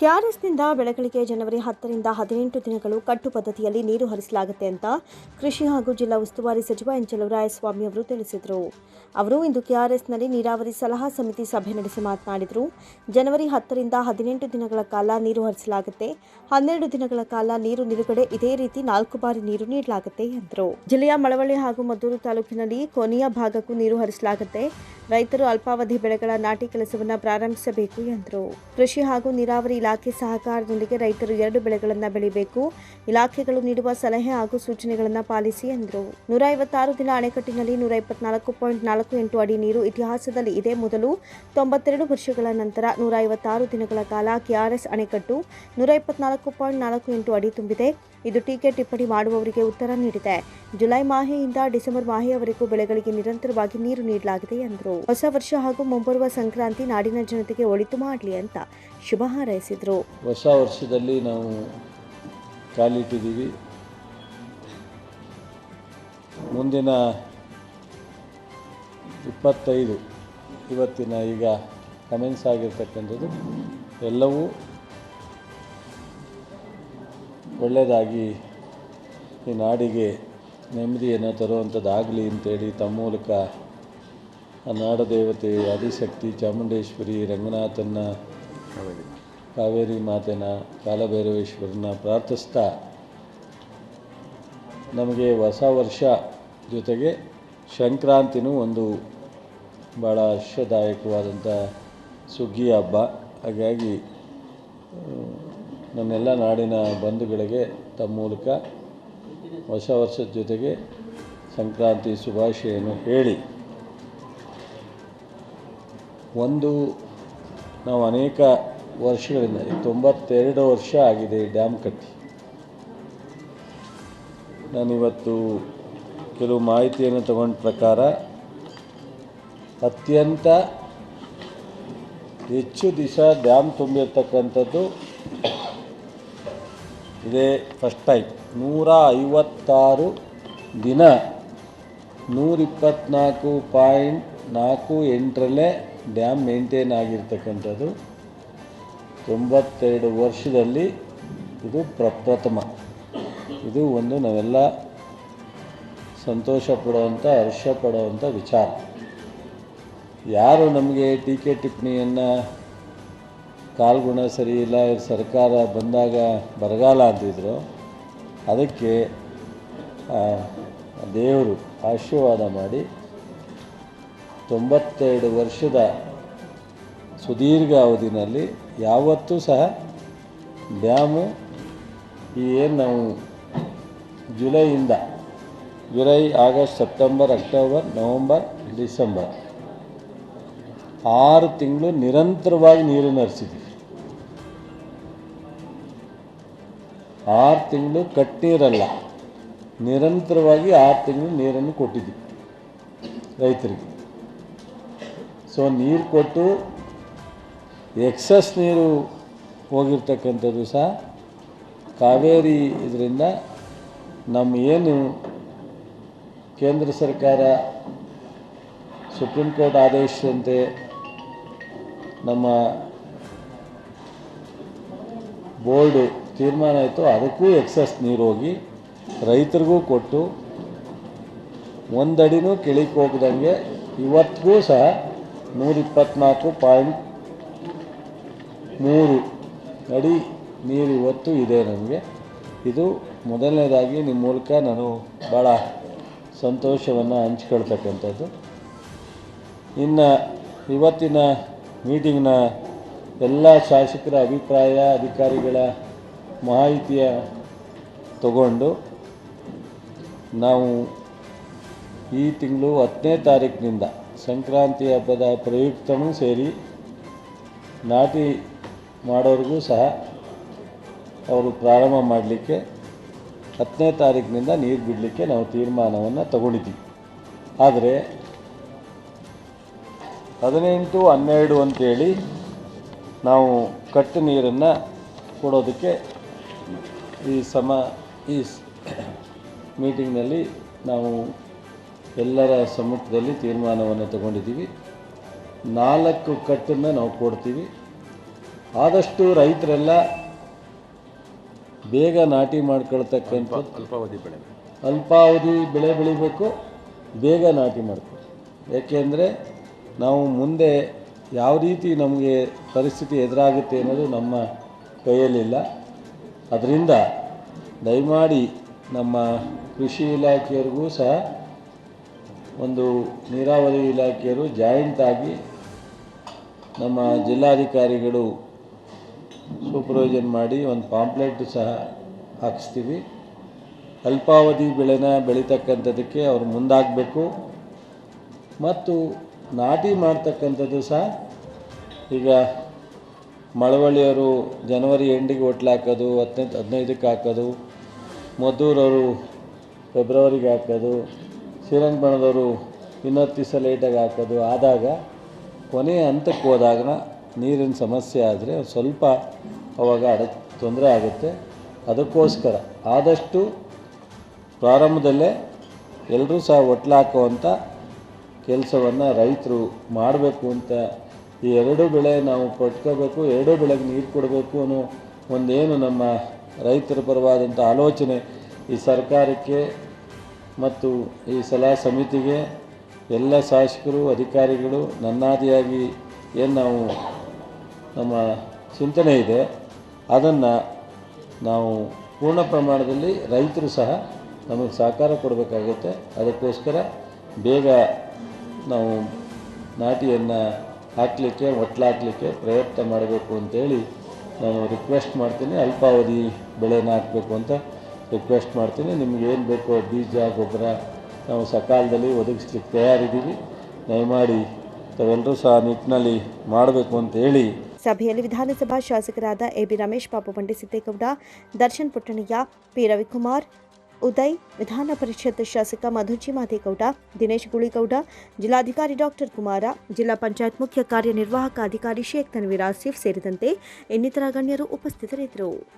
ಕೆಆರ್ಎಸ್ನಿಂದ ಬೆಳೆಗಳಿಗೆ ಜನವರಿ ಹತ್ತರಿಂದ ಹದಿನೆಂಟು ದಿನಗಳು ಕಟ್ಟು ಪದ್ಧತಿಯಲ್ಲಿ ನೀರು ಹರಿಸಲಾಗುತ್ತೆ ಅಂತ ಕೃಷಿ ಹಾಗೂ ಜಿಲ್ಲಾ ಉಸ್ತುವಾರಿ ಸಚಿವ ಎನ್ ಚಲುವರಾಯಸ್ವಾಮಿ ಅವರು ತಿಳಿಸಿದರು. ಅವರು ಇಂದು ಕೆಆರ್ಎಸ್ನಲ್ಲಿ ನೀರಾವರಿ ಸಲಹಾ ಸಮಿತಿ ಸಭೆ ನಡೆಸಿ ಮಾತನಾಡಿದರು. ಜನವರಿ ಹತ್ತರಿಂದ ಹದಿನೆಂಟು ದಿನಗಳ ಕಾಲ ನೀರು ಹರಿಸಲಾಗುತ್ತೆ. ಹನ್ನೆರಡು ದಿನಗಳ ಕಾಲ ನೀರು ನಿಲುಗಡೆ ಇದೇ ರೀತಿ ನಾಲ್ಕು ಬಾರಿ ನೀರು ನೀಡಲಾಗುತ್ತೆ ಎಂದರು. ಜಿಲ್ಲೆಯ ಮಳವಳ್ಳಿ ಹಾಗೂ ಮದ್ದೂರು ತಾಲೂಕಿನಲ್ಲಿ ಕೊನೆಯ ಭಾಗಕ್ಕೂ ನೀರು ಹರಿಸಲಾಗುತ್ತೆ. ರೈತರು ಅಲ್ಪಾವಧಿ ಬೆಳೆಗಳ ನಾಟಿ ಕೆಲಸವನ್ನು ಪ್ರಾರಂಭಿಸಬೇಕು ಎಂದರು. ಕೃಷಿ ಹಾಗೂ ನೀರಾವರಿ ಇಲಾಖೆ ಸಹಕಾರದೊಂದಿಗೆ ರೈತರು ಎರಡು ಬೆಳೆಗಳನ್ನು ಬೆಳಿಬೇಕು. ಇಲಾಖೆಗಳು ನೀಡುವ ಸಲಹೆ ಹಾಗೂ ಸೂಚನೆಗಳನ್ನು ಪಾಲಿಸಿ ಎಂದರು ನೂರ ಐವತ್ತಾರು ದಿನ ಅಣೆಕಟ್ಟಿನಲ್ಲಿ ನೂರ ಇಪ್ಪತ್ನಾಲ್ಕು ಪಾಯಿಂಟ್ ನಾಲ್ಕು ಎಂಟು ಅಡಿ ನೀರು ಇತಿಹಾಸದಲ್ಲಿ ಇದೇ. ಮೊದಲು ತೊಂಬತ್ತೆರಡು ವರ್ಷಗಳ ನಂತರ ನೂರ ಐವತ್ತಾರು ದಿನಗಳ ಕಾಲ ಕೆಆರ್ಎಸ್ ಅಣೆಕಟ್ಟು ನೂರ ಇಪ್ಪತ್ನಾಲ್ಕು ಪಾಯಿಂಟ್ ನಾಲ್ಕು ಎಂಟು ಅಡಿ ತುಂಬಿದೆ. ಇದು ಟೀಕೆ ಟಿಪ್ಪಣಿ ಮಾಡುವವರಿಗೆ ಉತ್ತರ ನೀಡಿದೆ. ಜುಲೈ ಮಾಹೆಯಿಂದ ಡಿಸೆಂಬರ್ ಮಾಹೆಯವರೆಗೂ ಬೆಳೆಗಳಿಗೆ ನಿರಂತರವಾಗಿ ನೀರು ನೀಡಲಾಗಿದೆ ಎಂದರು. ಹೊಸ ವರ್ಷ ಹಾಗೂ ಮುಂಬರುವ ಸಂಕ್ರಾಂತಿ ನಾಡಿನ ಜನತೆಗೆ ಒಳಿತು ಮಾಡಲಿ ಅಂತ ಶುಭ ಹಾರೈಸಿದರು. ಹೊಸ ವರ್ಷದಲ್ಲಿ ನಾವು ಕಾಲಿಟ್ಟಿದ್ದೀವಿ ಮುಂದಿನ ಇಪ್ಪತ್ತೈದು, ಇವತ್ತಿನ ಈಗ ಕಮೆಂಟ್ಸ್ ಆಗಿರ್ತಕ್ಕಂಥದ್ದು, ಎಲ್ಲವೂ ಒಳ್ಳೆಯದಾಗಿ ಈ ನಾಡಿಗೆ ನೆಮ್ಮದಿಯನ್ನು ತರುವಂಥದ್ದಾಗಲಿ ಅಂತೇಳಿ ತಮ್ಮ ಮೂಲಕ ಆ ನಾಡದೇವತೆ ಆದಿಶಕ್ತಿ ಚಾಮುಂಡೇಶ್ವರಿ ರಂಗನಾಥನ ಕಾವೇರಿ ಮಾತೆನ ಕಾಲಭೈರವೇಶ್ವರನ ಪ್ರಾರ್ಥಿಸ್ತಾ ನಮಗೆ ಹೊಸ ವರ್ಷ ಜೊತೆಗೆ ಸಂಕ್ರಾಂತಿನೂ ಒಂದು ಭಾಳ ಹರ್ಷದಾಯಕವಾದಂಥ ಸುಗ್ಗಿ ಹಬ್ಬ. ಹಾಗಾಗಿ ನನ್ನೆಲ್ಲ ನಾಡಿನ ಬಂಧುಗಳಿಗೆ ತಮ್ಮ ಮೂಲಕ ಹೊಸ ವರ್ಷದ ಜೊತೆಗೆ ಸಂಕ್ರಾಂತಿ ಶುಭಾಶಯನ್ನು ಹೇಳಿ. ಒಂದು, ನಾವು ಅನೇಕ ವರ್ಷಗಳಿಂದ, ತೊಂಬತ್ತೆರಡು ವರ್ಷ ಆಗಿದೆ ಈ ಡ್ಯಾಮ್ ಕಟ್ಟಿ. ನಾನಿವತ್ತು ಕೆಲವು ಮಾಹಿತಿಯನ್ನು ತಗೊಂಡ ಪ್ರಕಾರ ಅತ್ಯಂತ ಹೆಚ್ಚು ದಿವಸ ಡ್ಯಾಮ್ ತುಂಬಿರ್ತಕ್ಕಂಥದ್ದು ಇದೇ ಫಸ್ಟ್ ಟೈಪ್ ನೂರ ಐವತ್ತಾರು ದಿನ ನೂರಿಪ್ಪತ್ನಾಲ್ಕು ಪಾಯಿಂಟ್ ನಾಲ್ಕು ಎಂಟರಲ್ಲೇ ಡ್ಯಾಮ್ ಮೇಂಟೈನ್ ಆಗಿರ್ತಕ್ಕಂಥದ್ದು. ತೊಂಬತ್ತೆರಡು ವರ್ಷದಲ್ಲಿ ಇದು ಪ್ರಪ್ರಥಮ. ಇದು ಒಂದು ನಾವೆಲ್ಲ ಸಂತೋಷ ಪಡುವಂಥ ಹರ್ಷ ಪಡುವಂಥ ವಿಚಾರ. ಯಾರು ನಮಗೆ ಟೀಕೆ ಟಿಪ್ಪಣಿಯನ್ನು ಕಾಲ್ಗುಣ ಸರಿ ಇಲ್ಲ, ಇವ್ರ ಸರ್ಕಾರ ಬಂದಾಗ ಬರಗಾಲ ಅಂತಿದ್ರು. ಅದಕ್ಕೆ ದೇವರು ಆಶೀರ್ವಾದ ಮಾಡಿ ತೊಂಬತ್ತೆರಡು ವರ್ಷದ ಸುದೀರ್ಘ ಅವಧಿನಲ್ಲಿ ಯಾವತ್ತೂ ಸಹ ಡ್ಯಾಮು ಈ ಏನು ನಾವು ಜುಲೈಯಿಂದ, July, August, September, October, November, December, ಆರು ತಿಂಗಳು ನಿರಂತರವಾಗಿ ನೀರು ಹರಿಸಿದ್ವಿ ಆರು ತಿಂಗಳು ಕಟ್ಟೀರಲ್ಲ. ನಿರಂತರವಾಗಿ ಆರು ತಿಂಗಳು ನೀರನ್ನು ಕೊಟ್ಟಿದ್ವಿ ರೈತರಿಗೆ. ಸೊ ನೀರು ಕೊಟ್ಟು ಎಕ್ಸಸ್ ನೀರು ಹೋಗಿರ್ತಕ್ಕಂಥದ್ದು ಸಹ ಕಾವೇರಿ ಇದರಿಂದ ನಮ್ಮ ಏನು ಕೇಂದ್ರ ಸರ್ಕಾರ ಸುಪ್ರೀಂ ಕೋರ್ಟ್ ಆದೇಶದಂತೆ ನಮ್ಮ ಬೋರ್ಡು ತೀರ್ಮಾನ ಆಯಿತು ಅದಕ್ಕೂ ಎಕ್ಸಸ್ ನೀರು ಹೋಗಿ ರೈತರಿಗೂ ಕೊಟ್ಟು ಒಂದಡಿನೂ ಕೆಳಕ್ಕೆ ಹೋಗ್ದಂಗೆ ಇವತ್ತಿಗೂ ಸಹ ನೂರಿಪ್ಪತ್ನಾಲ್ಕು ಪಾಯಿಂಟ್ ಮೂರು ಅಡಿ ನೀರು ಇವತ್ತು ಇದೆ ನಮಗೆ. ಇದು ಮೊದಲನೇದಾಗಿ ನಿಮ್ಮ ಮೂಲಕ ನಾನು ಭಾಳ ಸಂತೋಷವನ್ನು ಹಂಚ್ಕೊಳ್ತಕ್ಕಂಥದ್ದು. ಇನ್ನು ಇವತ್ತಿನ ಮೀಟಿಂಗ್ನ ಎಲ್ಲ ಶಾಸಕರ ಅಭಿಪ್ರಾಯ, ಅಧಿಕಾರಿಗಳ ಮಾಹಿತಿಯ ತಗೊಂಡು ನಾವು ಈ ತಿಂಗಳು ಹತ್ತನೇ ತಾರೀಕಿನಿಂದ ಸಂಕ್ರಾಂತಿ ಹಬ್ಬದ ಪ್ರಯುಕ್ತನೂ ಸೇರಿ ನಾಟಿ ಮಾಡೋರಿಗೂ ಸಹ ಅವರು ಪ್ರಾರಂಭ ಮಾಡಲಿಕ್ಕೆ ಹತ್ತನೇ ತಾರೀಕಿನಿಂದ ನೀರು ಬಿಡಲಿಕ್ಕೆ ನಾವು ತೀರ್ಮಾನವನ್ನು ತಗೊಂಡಿದ್ದೀವಿ. ಆದರೆ ಹದಿನೆಂಟು, ಹನ್ನೆರಡು ಅಂತೇಳಿ ನಾವು ಕಟ್ಟು ನೀರನ್ನು ಕೊಡೋದಕ್ಕೆ ಈ ಸಮ ಈ ಮೀಟಿಂಗ್ನಲ್ಲಿ ನಾವು ಎಲ್ಲರ ಸಮ್ಮುಖದಲ್ಲಿ ತೀರ್ಮಾನವನ್ನು ತಗೊಂಡಿದ್ದೀವಿ. ನಾಲ್ಕು ಕಟ್ಟನ್ನು ನಾವು ಕೊಡ್ತೀವಿ. ಆದಷ್ಟು ರೈತರೆಲ್ಲ ಬೇಗ ನಾಟಿ ಮಾಡ್ಕೊಳ್ತಕ್ಕಂಥ ಅಲ್ಪಾವಧಿ ಬೆಳೆ. ಅಲ್ಪಾವಧಿ ಬೆಳೆ ಬೆಳಿಬೇಕು ಬೇಗ ನಾಟಿ ಮಾಡಬೇಕು. ಏಕೆಂದರೆ ನಾವು ಮುಂದೆ ಯಾವ ರೀತಿ ನಮಗೆ ಪರಿಸ್ಥಿತಿ ಎದುರಾಗುತ್ತೆ ಅನ್ನೋದು ನಮ್ಮ ಕೈಯಲ್ಲಿಲ್ಲ. ಅದರಿಂದ ದಯಮಾಡಿ ನಮ್ಮ ಕೃಷಿ ಇಲಾಖೆಯವ್ರಿಗೂ ಸಹ ಒಂದು ನೀರಾವರಿ ಇಲಾಖೆಯವರು ಜಾಯಿಂಟ್ ಆಗಿ ನಮ್ಮ ಜಿಲ್ಲಾಧಿಕಾರಿಗಳು ಸೂಪರ್ವೈಸನ್ ಮಾಡಿ ಒಂದು ಪಾಂಪ್ಲೆಟ್ ಸಹ ಹಾಕಿಸ್ತೀವಿ. ಅಲ್ಪಾವಧಿ ಬೆಳೆನ ಬೆಳೀತಕ್ಕಂಥದ್ದಕ್ಕೆ ಅವರು ಮುಂದಾಗಬೇಕು. ಮತ್ತು ನಾಟಿ ಮಾಡ್ತಕ್ಕಂಥದ್ದು ಸಹ ಈಗ ಮಳವಳ್ಳಿಯವರು ಜನವರಿ ಎಂಡಿಗೆ ಹೋಟ್ಲ್ ಹಾಕೋದು ಹತ್ತನೇ ಹದಿನೈದಕ್ಕೆ ಹಾಕೋದು, ಮದ್ದೂರವರು ಫೆಬ್ರವರಿಗೆ ಹಾಕೋದು ಶ್ರೀರಂಗಪಟ್ಟಣದವರು ಇನ್ನೊತ್ತು ದಿವಸ ಲೇಟಾಗಿ ಹಾಕೋದು. ಆದಾಗ ಕೊನೆಯ ಹಂತಕ್ಕೆ ಹೋದಾಗ ನೀರಿನ ಸಮಸ್ಯೆ ಆದರೆ ಸ್ವಲ್ಪ ಅವಾಗ ಅಡ ತೊಂದರೆ ಆಗುತ್ತೆ. ಅದಕ್ಕೋಸ್ಕರ ಆದಷ್ಟು ಪ್ರಾರಂಭದಲ್ಲೇ ಎಲ್ಲರೂ ಸಹ ಒಟ್ಲಾಕುವಂಥ ಕೆಲಸವನ್ನು ರೈತರು ಮಾಡಬೇಕು ಅಂತ ಈ ಎರಡು ಬೆಳೆ ನಾವು ಪಡ್ಕೋಬೇಕು ಎರಡೂ ಬೆಳೆಗೆ ನೀರು ಕೊಡಬೇಕು ಅನ್ನೋ ಒಂದೇನು ನಮ್ಮ ರೈತರ ಪರವಾದಂಥ ಆಲೋಚನೆ ಈ ಸರ್ಕಾರಕ್ಕೆ ಮತ್ತು ಈ ಸಲಹಾ ಸಮಿತಿಗೆ ಎಲ್ಲ ಶಾಸಕರು, ಅಧಿಕಾರಿಗಳು ನನ್ನಾದಿಯಾಗಿ ಏನು ನಾವು ನಮ್ಮ ಚಿಂತನೆ ಇದೆ. ಅದನ್ನು ನಾವು ಪೂರ್ಣ ಪ್ರಮಾಣದಲ್ಲಿ ರೈತರು ಸಹ ನಮಗೆ ಸಹಕಾರ ಕೊಡಬೇಕಾಗುತ್ತೆ. ಅದಕ್ಕೋಸ್ಕರ ಬೇಗ ನಾವು ನಾಟಿಯನ್ನು ಹಾಕಲಿಕ್ಕೆ, ಒಟ್ಲಾಗಲಿಕ್ಕೆ ಪ್ರಯತ್ನ ಮಾಡಬೇಕು ಅಂತೇಳಿ ನಾನು ರಿಕ್ವೆಸ್ಟ್ ಮಾಡ್ತೀನಿ. ಅಲ್ಪಾವಧಿ ಬೆಳೆನ ಹಾಕಬೇಕು ಅಂತ ರಿಕ್ವೆಸ್ಟ್ ಮಾಡ್ತೀನಿ. ನಿಮ್ಗೆ ಏನು ಬೇಕೋ ಬೀಜ, ಗೊಬ್ಬರ ನಾವು ಸಕಾಲದಲ್ಲಿ ಒದಗಿಸ್ಲಿಕ್ಕೆ ತಯಾರಿದ್ದೀವಿ. ದಯಮಾಡಿ ತಾವೆಲ್ಲರೂ ಸಹ ನಿಟ್ಟಿನಲ್ಲಿ ಮಾಡಬೇಕು ಅಂತ ಹೇಳಿ ಸಭೆಯಲ್ಲಿ ವಿಧಾನಸಭಾ ಶಾಸಕರಾದ A B Ramesh Babu Bandi Siddegowda, Darshan Puttannaiah P Ravikumar Uday, ವಿಧಾನ ಪರಿಷತ್ ಶಾಸಕ ಮಧುಜಿ ಮಾದೇಗೌಡ, ದಿನೇಶ್ ಗುಳಿಗೌಡ, ಜಿಲ್ಲಾಧಿಕಾರಿ ಡಾಕ್ಟರ್ ಕುಮಾರ, ಜಿಲ್ಲಾ ಪಂಚಾಯತ್ ಮುಖ್ಯ ಕಾರ್ಯನಿರ್ವಾಹಕ ಅಧಿಕಾರಿ ಶೇಖ್ ತನ್ವೀರ್ ಆಸಿಫ್ ಸೇರಿದಂತೆ ಇನ್ನಿತರ ಗಣ್ಯರು ಉಪಸ್ಥಿತರಿದ್ದರು.